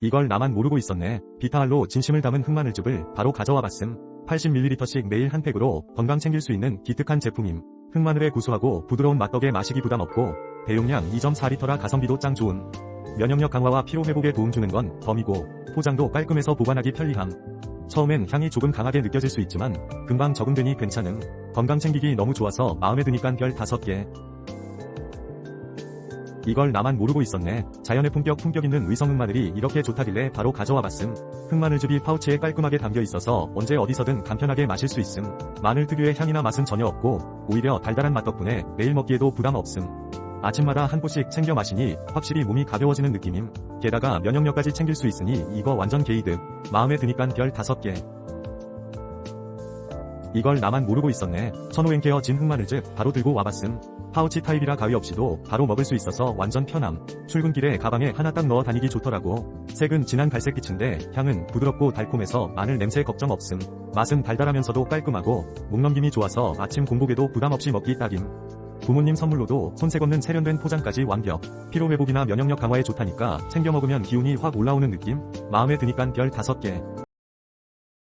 이걸 나만 모르고 있었네. 비타알로 진심을 담은 흑마늘즙을 바로 가져와 봤음. 80ml씩 매일 한 팩으로 건강 챙길 수 있는 기특한 제품임. 흑마늘의 구수하고 부드러운 맛덕에 마시기 부담 없고 대용량 2.4리터라 가성비도 짱 좋은. 면역력 강화와 피로 회복에 도움 주는 건 덤이고 포장도 깔끔해서 보관하기 편리함. 처음엔 향이 조금 강하게 느껴질 수 있지만 금방 적응되니 괜찮음. 건강 챙기기 너무 좋아서 마음에 드니깐 별 5개. 이걸 나만 모르고 있었네. 자연의 품격 품격 있는 의성 흑마늘이 이렇게 좋다길래 바로 가져와 봤음. 흑마늘즙이 파우치에 깔끔하게 담겨 있어서 언제 어디서든 간편하게 마실 수 있음. 마늘 특유의 향이나 맛은 전혀 없고 오히려 달달한 맛 덕분에 매일 먹기에도 부담 없음. 아침마다 한 포씩 챙겨 마시니 확실히 몸이 가벼워지는 느낌임. 게다가 면역력까지 챙길 수 있으니 이거 완전 게이득. 마음에 드니깐 별 5개. 이걸 나만 모르고 있었네. 천호행케어 진 흑마늘즙 바로 들고 와봤음. 파우치 타입이라 가위 없이도 바로 먹을 수 있어서 완전 편함. 출근길에 가방에 하나 딱 넣어 다니기 좋더라고. 색은 진한 갈색빛인데 향은 부드럽고 달콤해서 마늘 냄새 걱정 없음. 맛은 달달하면서도 깔끔하고 목 넘김이 좋아서 아침 공복에도 부담 없이 먹기 딱임. 부모님 선물로도 손색 없는 세련된 포장까지 완벽. 피로 회복이나 면역력 강화에 좋다니까 챙겨 먹으면 기운이 확 올라오는 느낌? 마음에 드니깐 별 5개.